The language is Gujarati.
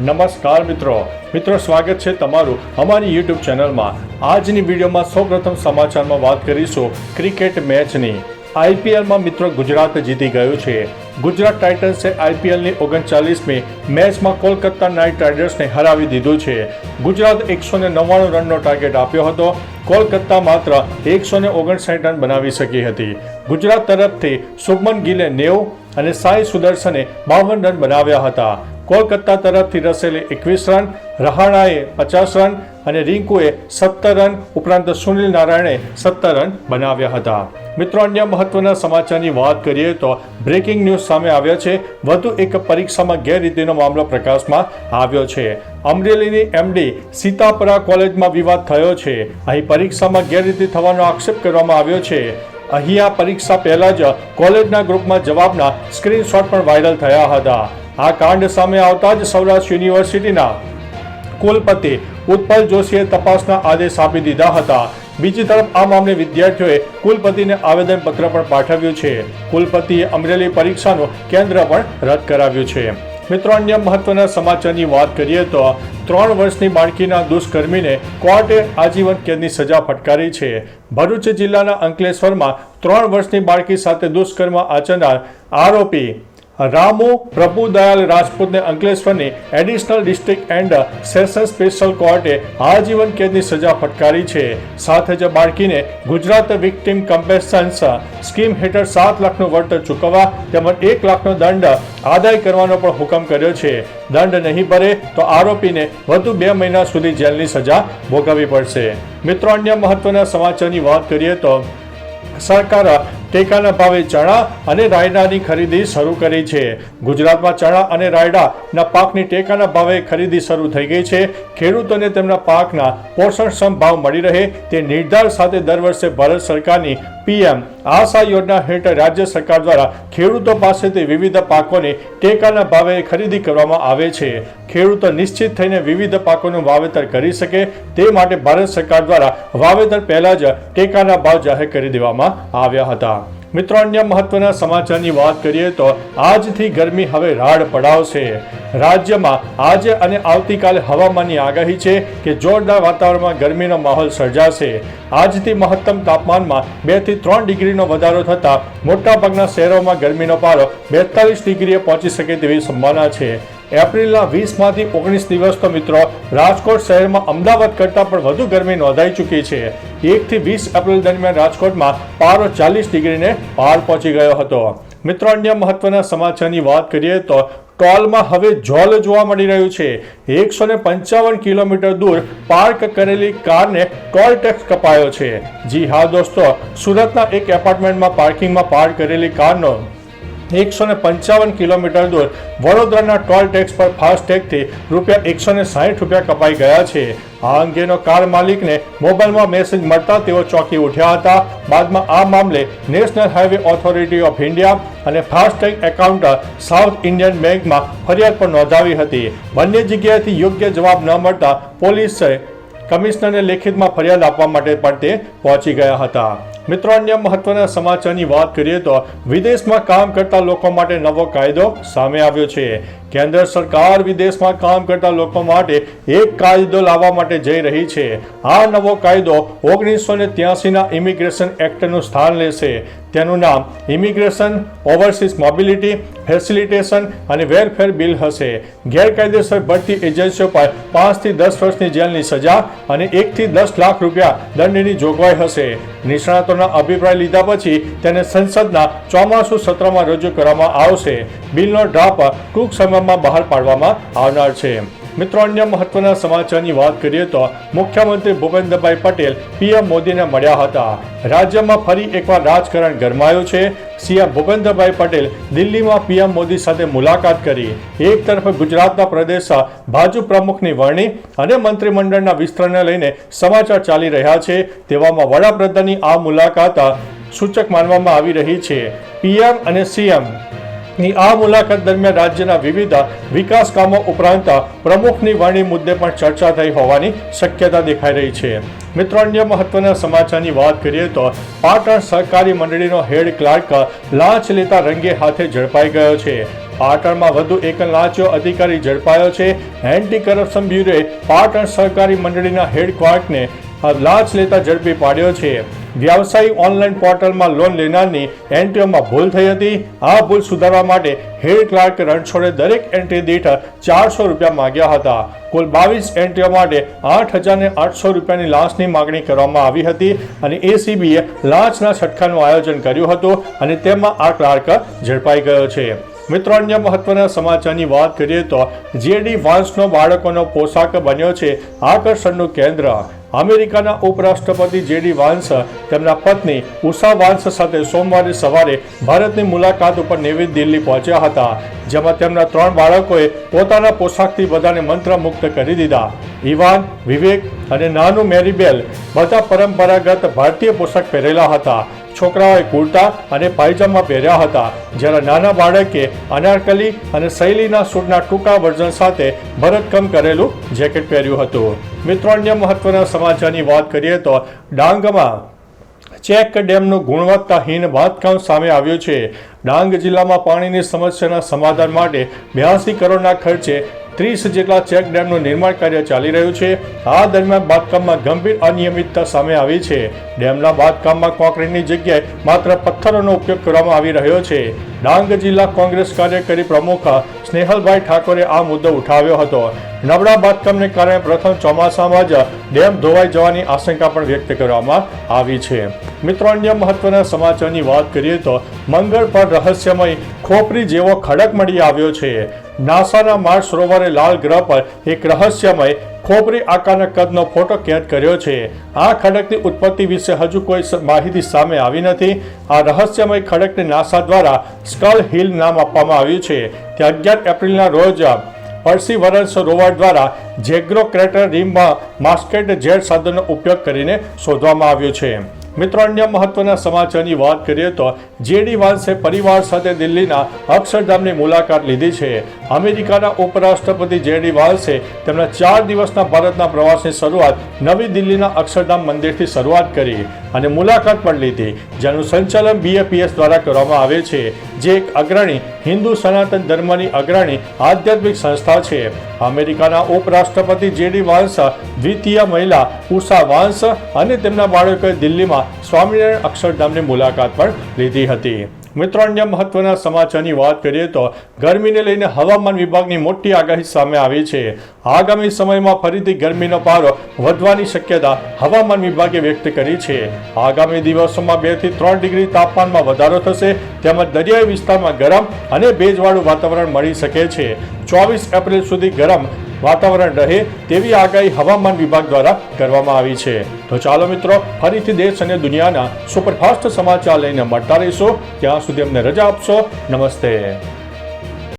નમસ્કાર મિત્રો. મિત્રો, સ્વાગત છે તમારું અમારી યુટ્યુબ ચેનલમાં. આજની વિડીયોમાં સૌપ્રથમ સમાચારમાં વાત કરીશું ક્રિકેટ મેચની. આઈપીએલમાં મિત્રો ગુજરાત જીતી ગયું છે. ગુજરાત ટાઇટન્સે આઈપીએલની ઓગણચાલીસમી મેચમાં કોલકાતા નાઇટ રાઇડર્સને હરાવી દીધું છે. ગુજરાત એકસો ને નવ્વાણું રનનો ટાર્ગેટ આપ્યો હતો. કોલકાતા માત્ર એકસો ને ઓગણસાઠ રન બનાવી શકી હતી. ગુજરાત તરફથી શુભમન ગિલે નેવું અને સાઈ સુદર્શને બાવન રન બનાવ્યા હતા. કોલકાતા તરફથી રસેલે એકવીસ રન, રહાણાએ પચાસ રન અને રિંકુએ સત્તર રન ઉપરાંત સુનિલ નારાયણે સત્તર રન બનાવ્યા હતા. મિત્રો, અન્ય મહત્વના સમાચારની વાત કરીએ તો બ્રેકિંગ ન્યૂઝ સામે આવ્યા છે. વધુ એક પરીક્ષામાં ગેરરીતિનો મામલો પ્રકાશમાં આવ્યો છે. અમરેલીની એમડી સીતાપરા કોલેજમાં વિવાદ થયો છે. અહીં પરીક્ષામાં ગેરરીતિ થવાનો આક્ષેપ કરવામાં આવ્યો છે. અહીંયા પરીક્ષા પહેલા જ કોલેજના ગ્રુપમાં જવાબના સ્ક્રીનશોટ પણ વાયરલ થયા હતા. આ કાંડ સામે આવતા જ સૌરાષ્ટ્ર યુનિવર્સિટીના કુલપતિ ઉત્પલ જોશીએ તપાસના આદેશ આપી દીધા હતા. બીજી તરફ આ મામલે વિદ્યાર્થીઓએ કુલપતિને આવેદનપત્ર પણ પાઠવ્યું છે. કુલપતિએ અમરેલી પરીક્ષાનું કેન્દ્ર પણ રદ કરાવ્યું છે. મિત્રો, અન્ય મહત્વના સમાચારની વાત કરીએ તો ત્રણ વર્ષની બાળકીના દુષ્કર્મીને કોર્ટે આજીવન કેદની સજા ફટકારી છે. ભરૂચ જિલ્લાના અંકલેશ્વરમાં ત્રણ વર્ષની બાળકી સાથે દુષ્કર્મ આચરનાર આરોપી રામુ પ્રભુદયાલ રાજપૂતને અંકલેશ્વરની additional district and session special કોર્ટે આજીવન કેદની સજા ફટકારી છે. સાથે જ બાળકીને ગુજરાત વિક્ટિમ કમ્પેન્સન્સ સ્કીમ હેઠળ સાત લાખનું વળતર ચૂકવવા તેમજ એક લાખનો દંડ આદાય કરવાનો પણ હુકમ કર્યો છે. દંડ નહીં ભરે તો આરોપીને વધુ બે મહિના સુધી જેલની સજા ભોગવવી પડશે. મિત્રો, અન્ય મહત્વના સમાચારની વાત કરીએ તો સરકાર ટેકાના ભાવે ચણા અને રાયડાની ખરીદી શરૂ કરી છે. ગુજરાતમાં ચણા અને રાયડાના પાકની ટેકાના ભાવે ખરીદી શરૂ થઈ ગઈ છે. ખેડૂતોને તેમના પાકના પોષણક્ષમ ભાવ મળી રહે તે નિર્ધાર સાથે દર વર્ષે ભારત સરકારની પીએમ આશા યોજના હેઠળ રાજ્ય સરકાર દ્વારા ખેડૂતો પાસેથી વિવિધ પાકોની ટેકાના ભાવે ખરીદી કરવામાં આવે છે. ખેડૂતો નિશ્ચિત થઈને વિવિધ પાકોનું વાવેતર કરી શકે તે માટે ભારત સરકાર દ્વારા વાવેતર પહેલા જ ટેકાના ભાવ જાહેર કરી દેવામાં આવ્યા હતા. મિત્રો, અન્ય મહત્વના સમાચારની વાત કરીએ તો આજથી ગરમી હવે રાડ પડાવશે. રાજ્યમાં આજે અને આવતીકાલે હવામાનની આગાહી છે કે જોરદાર વાતાવરણમાં ગરમીનો માહોલ સર્જાશે. આજથી મહત્તમ તાપમાનમાં બેથી ત્રણ ડિગ્રીનો વધારો થતાં મોટાભાગના શહેરોમાં ગરમીનો પારો બેતાલીસ ડિગ્રીએ પહોંચી શકે તેવી સંભાવના છે. એપ્રિલના વીસમાંથી ઓગણીસ દિવસ તો મિત્રો, રાજકોટ શહેરમાં અમદાવાદ કરતાં પણ વધુ ગરમી નોંધાઈ ચૂકી છે. એકથી વીસ એપ્રિલ દરમિયાન રાજકોટમાં પારો ચાલીસ ડિગ્રીને પાર પહોંચી ગયો હતો. મિત્રો, અન્ય મહત્વના સમાચારની વાત કરીએ તો ટોલમાં હવે જોલ જોવા મળી રહ્યું છે. એકસો ને પંચાવન કિલોમીટર દૂર પાર્ક કરેલી કારને ટોલ ટેક્સ કપાયો છે. જી હા દોસ્તો, સુરતના એક એપાર્ટમેન્ટમાં પાર્કિંગમાં પાર્ક કરેલી કારનો એકસો ને પંચાવન કિલોમીટર દૂર. વડોદરાના ટોલ ટેક્સ પર ફાસ્ટેગથી રૂપિયા એકસો ને સાહીઠ રૂપિયા કપાઈ ગયા છે. આ અંગેનો કાર માલિકને મોબાઈલમાં મેસેજ મળતા તેઓ ચોંકી ઉઠ્યા હતા. બાદમાં આ મામલે national highway authority of India અને ફાસ્ટેગ એકાઉન્ટર સાઉથ ઇન્ડિયન બેંકમાં ફરિયાદ પણ નોંધાવી હતી. બંને જગ્યાએથી યોગ્ય જવાબ ન મળતા પોલીસે કમિશનરને લેખિતમાં ફરિયાદ આપવા માટે પણ તે પહોંચી ગયા હતા. મિત્રો, અન્ય મહત્વના સમાચારની વાત કરીએ તો વિદેશમાં કામ કરતા લોકો માટે નવો કાયદો સામે આવ્યો છે. કેન્દ્ર સરકાર વિદેશમાં કામ કરતા લોકો માટે એક કાયદો લાવવા માટે જઈ રહી છે. આ નવો કાયદો ઓગણીસો ને ત્યાસીના ઇમિગ્રેશન એક્ટનું સ્થાન લેશે. તેનું નામ ઇમિગ્રેશન ઓવરસીઝ મોબિલિટી ફેસિલિટેશન અને વેરફેર બિલ હશે. ગેરકાયદેસર ભરતી એજન્સીઓ પર પાંચથી દસ વર્ષની જેલની સજા અને એકથી દસ લાખ રૂપિયા દંડની જોગવાઈ હશે. નિષ્ણાતોના અભિપ્રાય લીધા પછી તેને સંસદના ચોમાસુ સત્રમાં રજૂ કરવામાં આવશે. બિલનો ડ્રાફ્ટ ટૂંક સમયમાં બહાર પાડવામાં આવનાર છે. મિત્રો, અન્ય મહત્વના સમાચારની વાત કરીએ તો મુખ્યમંત્રી ભૂપેન્દ્રભાઈ પટેલ પીએમ મોદીને મળ્યા હતા. રાજ્યમાં ફરી એકવાર રાજકારણ ગરમાયું છે. સીએમ ભૂપેન્દ્રભાઈ પટેલ દિલ્હીમાં પીએમ મોદી સાથે મુલાકાત કરી. એક તરફ ગુજરાતના પ્રદેશ ભાજપ પ્રમુખની વરણી અને મંત્રીમંડળના વિસ્તરણને લઈને સમાચાર ચાલી રહ્યા છે. તેવામાં વડાપ્રધાનની આ મુલાકાત સૂચક માનવામાં આવી રહી છે. પીએમ અને સીએમ ની આ મુલાકાત દરમિયાન રાજ્યના વિવિધ વિકાસ કામો ઉપરાંત પ્રમુખની વાણી મુદ્દે પણ ચર્ચા થઈ હોવાની શક્યતા દેખાઈ રહી છે. મિત્રો, અન્ય મહત્વના સમાચારની વાત કરીએ તો પાટણ સહકારી મંડળીનો હેડ ક્લાર્ક લાંચ લેતા રંગે હાથે ઝડપાઈ ગયો છે. પાટણમાં વધુ એક લાંચો અધિકારી ઝડપાયો છે. એન્ટી કરપ્શન બ્યુરોએ પાટણ સહકારી મંડળીના હેડ ક્લાર્કને લાંચ લેતા ઝડપી પાડ્યો છે. વ્યવસાયી ઓનલાઈન પોર્ટલમાં લોન લેનારની એન્ટ્રીઓમાં ભૂલ થઈ હતી. આ ભૂલ સુધારવા માટે હેડ ક્લાર્ક રણછોડે દરેક એન્ટ્રી દીઠ ચારસો રૂપિયા માંગ્યા હતા. કુલ બાવીસ એન્ટ્રીઓ માટે આઠ હજાર આઠસો રૂપિયાની લાંચની માગણી કરવામાં આવી હતી અને એસીબીએ લાંચના છટકાનું આયોજન કર્યું હતું અને તેમાં આ ક્લાર્ક ઝડપાઈ ગયો છે. મિત્રો, અન્ય મહત્વના સમાચારની વાત કરીએ તો જેડી વાન્સનો બાળકોનો પોશાક બન્યો છે. આકર્ષણનું કેન્દ્ર અમેરિકાના ઉપરાષ્ટ્રપતિ જેડી વાન્સ તેમના પત્ની ઉષા વાન્સ સાથે સોમવારે સવારે ભારતની મુલાકાત ઉપર નવી દિલ્હી પહોંચ્યા હતા, જેમાં તેમના ત્રણ બાળકોએ પોતાના પોશાકથી બધાને મંત્રમુગ્ધ કરી દીધા. ઇવાન વિવેક અને નાનું મેરીબેલ બધા પરંપરાગત ભારતીય પોશાક પહેરેલા હતા. છોકરાઓએ કુર્તા અને પાયજામા પહેર્યા હતા, જ્યારે નાના બાળકે અનારકલી અને શૈલીના સૂટના ટૂંકા વર્ઝન સાથે ભરતકમ કરેલું જેકેટ પહેર્યું હતું. મિત્રો, અન્ય મહત્વના સમાચારની વાત કરીએ તો ડાંગમાં ચેક ડેમનું ગુણવત્તાહીન બાંધકામ સામે આવ્યું છે. ડાંગ જિલ્લામાં પાણીની સમસ્યાના સમાધાન માટે બ્યાસી કરોડના ખર્ચે ત્રીસ જેટલા ચેક ડેમનું નિર્માણ કાર્ય ચાલી રહ્યું છે. આ દરમિયાન બાંધકામમાં ગંભીર અનિયમિતતા સામે આવી છે. ડેમના બાંધકામમાં કોન્ક્રીટની જગ્યાએ માત્ર પથ્થરોનો ઉપયોગ કરવામાં આવી રહ્યો છે. ડાંગ જિલ્લા કોંગ્રેસ કાર્યકારી પ્રમુખ સ્નેહલભાઈ ઠાકોરે આ મુદ્દો ઉઠાવ્યો હતો. નબળા બાંધકામને કારણે પ્રથમ ચોમાસામાં જ ડેમ ધોવાઈ જવાની આશંકા પણ વ્યક્ત કરવામાં આવી છે. મિત્રો, અન્ય મહત્વના સમાચારની વાત કરીએ તો મંગળ પર રહસ્યમય ખોપરી જેવો ખડક મળી આવ્યો છે. નાસાના માર્સ રોવરે લાલ ગ્રહ પર એક રહસ્યમય, ખોપરી આકારના કદનો ફોટો કેદ કર્યો છે. આ ખડકની ઉત્પત્તિ વિશે હજુ કોઈ માહિતી સામે આવી નથી. આ રહસ્યમય ખડકને નાસા દ્વારા સ્કલ હિલ નામ આપવામાં આવ્યું છે. તે અગિયાર એપ્રિલના રોજ પર્સિવરન્સ રોવર દ્વારા જેગ્રો ક્રેટર રીમમાં માસ્કેટ જેટ સાધનનો ઉપયોગ કરીને શોધવામાં આવ્યું છે. મિત્રો, અન્ય મહત્વના સમાચારની વાત કરીએ તો જેડી વાન્સે પરિવાર સાથે દિલ્હીના અક્ષરધામની મુલાકાત લીધી છે. અમેરિકાના ઉપરાષ્ટ્રપતિ જેડી વાન્સે તેમના ચાર દિવસના ભારતના પ્રવાસની શરૂઆત નવી દિલ્હીના અક્ષરધામ મંદિરથી શરૂઆત કરી. અને મુલાકાત પણ લીધી, જેનું સંચાલન બીએપીએસ દ્વારા કરવામાં આવે છે, જે એક અગ્રણી હિન્દુ સનાતન ધર્મની અગ્રણી આધ્યાત્મિક સંસ્થા છે. અમેરિકાના ઉપરાષ્ટ્રપતિ જેડી વાંસ દ્વિતીય મહિલા ઉષા વાંસ અને તેમના બાળકોએ દિલ્હીમાં સ્વામિનારાયણ અક્ષરધામની મુલાકાત પણ લીધી હતી. મિત્રો, અન્ય મહત્વના સમાચારની વાત કરીએ તો ગરમીને લઈને હવામાન વિભાગની મોટી આગાહી સામે આવી છે. આગામી સમયમાં ફરીથી ગરમીનો પારો વધવાની શક્યતા હવામાન વિભાગે વ્યક્ત કરી છે. આગામી દિવસોમાં બેથી ત્રણ ડિગ્રી તાપમાનમાં વધારો થશે, તેમજ દરિયાઈ વિસ્તારમાં ગરમ અને ભેજવાળું વાતાવરણ મળી શકે છે. ચોવીસ એપ્રિલ સુધી ગરમ વાતાવરણ રહે તેવી આગાહી હવામાન વિભાગ દ્વારા કરવામાં આવી છે. તો ચાલો મિત્રો, ફરીથી દેશ અને દુનિયાના સુપરફાસ્ટ સમાચાર લઈને મળતા રહીશું. ત્યાં સુધી અમને રજા આપશો. નમસ્તે.